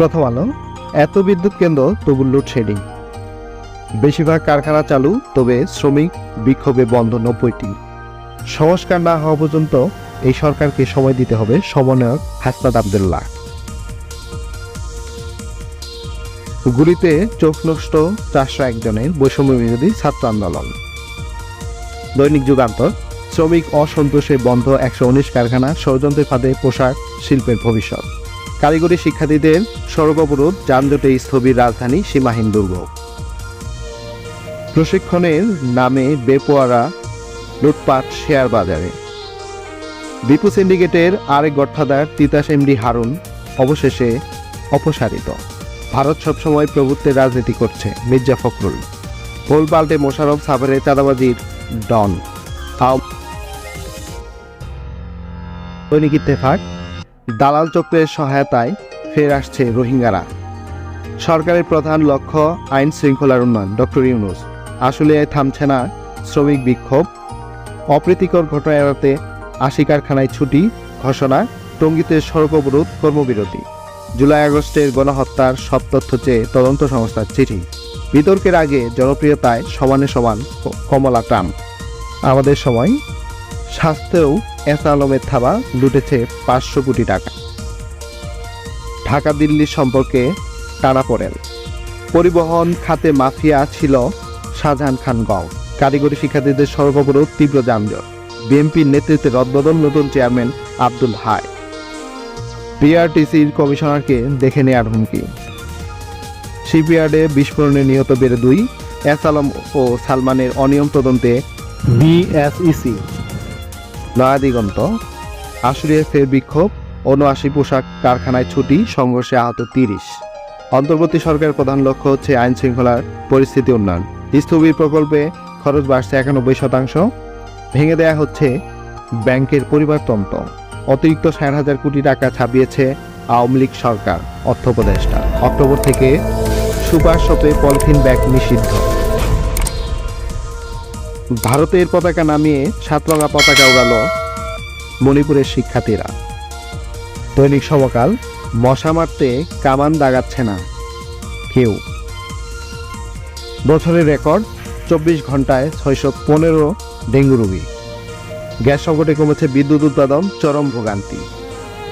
প্রথম আলো, এত বিদ্যুৎ কেন্দ্র তবু লোডশেডিং বেশিরভাগ কারখানা চালু, তবে শ্রমিক বিক্ষোভে বন্ধ নব্বইটি। সংস্কার না হওয়া পর্যন্ত এই সরকারকে সময় দিতে হবে সমন্বয়ক হাসনাত আবদুল্লাহ। গুলিতে চোখ নষ্ট চারশো একজনের বৈষম্য বিরোধী ছাত্র আন্দোলন। দৈনিক যুগান্তর, শ্রমিক অসন্তোষে বন্ধ একশো উনিশ কারখানা, ষড়যন্ত্রের ফাঁদে পোশাক, শিল্পের ভবিষ্যৎ। কারিগরি শিক্ষার্থীদের সড়ক অবরোধ যানজটে স্থবির রাজধানী সীমাহীন দুর্ভোগ প্রশিক্ষণের নামে বেপোয়ারা লুটপাট শেয়ার বাজারে। বিপু সিন্ডিকেটের আরেক গডফাদার তিতাস এমডি হারুন অবশেষে অপসারিত। ভারত সবসময় প্রভুত্বের রাজনীতি করছে মির্জা ফখরুল। ভোল পাল্টে মোশারফ সাভারে চাঁদাবাজির ডন। দৈনিক ইত্তেফাক। দালাল চক্রের সহায়তায় ফের আসছে রোহিঙ্গারা। সরকারের প্রধান লক্ষ্য আইন শৃঙ্খলার উন্নয়ন। ডক্টর ইউনুস, আসলে থামছে না শ্রমিক বিক্ষোভ? অপ্রীতিকর ঘটনা এড়াতে আশি কারখানায় ছুটি ঘোষণা, টঙ্গিতে সড়ক অবরোধ কর্মবিরতি। জুলাই আগস্টের গণহত্যার সব তথ্য চেয়ে তদন্ত সংস্থার চিঠি। বিতর্কের আগে জনপ্রিয়তায় সমানে সমান কমলা ট্রাম্প। আমাদের সময় স্বাস্থ্যেও এস আলমের থাবা লুটেছে পাঁচশো কোটি টাকা। ঢাকা দিল্লির সম্পর্কে টানা পড়েন। পরিবহন খাতে মাফিয়া ছিল শাহজাহান খান গং কারিগরি শিক্ষার্থীদের সড়ক তীব্র যানজট। বিএনপির নেতৃত্বে রদবদল নতুন চেয়ারম্যান আব্দুল হায় বিআরটিসির কমিশনারকে দেখে নেয়ার হুমকি। শিপইয়ার্ডে বিস্ফোরণে নিহত বেড়ে দুই এস আলম ও সালমানের অনিয়ম তদন্তে বিএসইসি নয়াদিগন্ত। আশুরিয়ায় ফের বিক্ষোভ উনআশি পোশাক কারখানায় ছুটি, সংঘর্ষে আহত তিরিশ। অন্তর্বর্তী সরকারের প্রধান লক্ষ্য হচ্ছে আইন শৃঙ্খলার পরিস্থিতি উন্নয়ন। স্থবির প্রকল্পে খরচ বাড়ছে একানব্বই শতাংশ। ভেঙে দেয়া হচ্ছে ব্যাংকের পরিবারতন্ত্র অতিরিক্ত ষাট হাজার কোটি টাকা ছাপিয়েছে আওয়ামী লীগ সরকার, অর্থ উপদেষ্টা। অক্টোবর থেকে সুপার শপে পলিথিন ব্যাগ নিষিদ্ধ। ভারতের পতাকা নামিয়ে সাতরঙা পতাকা উড়ালো মণিপুরের শিক্ষার্থীরা। দৈনিক সমকাল, মশা মারতে কামান দাগাচ্ছে না কেউ। বছরের রেকর্ড, চব্বিশ ঘন্টায় ছয়শো পনেরো ডেঙ্গু রোগী। গ্যাস সংকটে কমেছে বিদ্যুৎ উৎপাদন, চরম ভোগান্তি।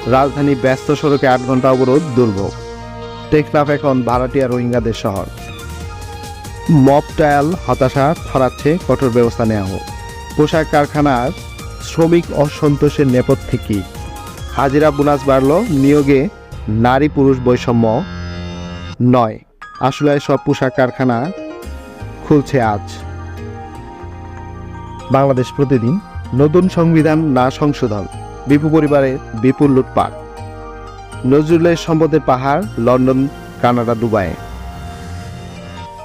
রাজধানী ব্যস্ত সড়কে আট ঘণ্টা অবরোধ, দুর্ভোগ। টেকনাফ এখন ভাড়াটিয়া রোহিঙ্গাদের শহর। মব ট্রায়াল হতাশা ছড়াচ্ছে, কঠোর ব্যবস্থা নেওয়া হোক। পোশাক কারখানার শ্রমিক অসন্তোষের নেপথ্যে কি? হাজিরা বোনাস বাড়ল, নিয়োগে নারী পুরুষ বৈষম্য নয়। আসলে সব পোশাক কারখানা খুলছে আজ। বাংলাদেশ প্রতিদিন নতুন সংবিধান না সংশোধন, বিপু পরিবারে বিপুল লুটপাট। নজরুলের সম্পদের পাহাড়, লন্ডন, কানাডা, দুবাইয়ে।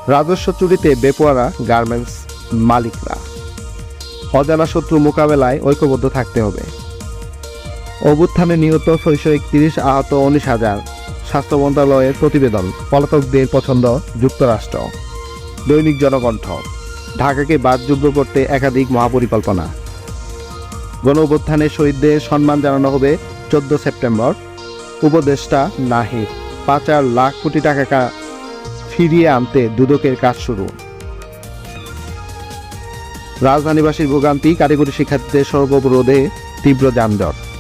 রাজস্ব চুরিতে বেপোয়ারা গার্মেন্টস মালিকরা। অজানা শত্রু মোকাবেলায় ঐক্যবদ্ধ থাকতে হবে। অভ্যুত্থানে নিহত ছয়শো একত্রিশ, আহত উনিশ হাজার। স্বাস্থ্য মন্ত্রণালয়ের প্রতিবেদন, পলাতকদের পছন্দ যুক্তরাষ্ট্র। দৈনিক জনকণ্ঠ, ঢাকাকে বাদযোগ্য করতে একাধিক মহাপরিকল্পনা। গণ অভ্যুত্থানে শহীদদের সম্মান জানানো হবে চোদ্দ সেপ্টেম্বর। উপদেষ্টা নাহিদ, পাঁচ লাখ কোটি টাকা ফিরিয়ে আনতে দুদকের কাজ শুরু। রাজধানীবাসীর ভোগান্তি কারিগরি শিক্ষার্থীদের সড়ক তীব্র যানজট।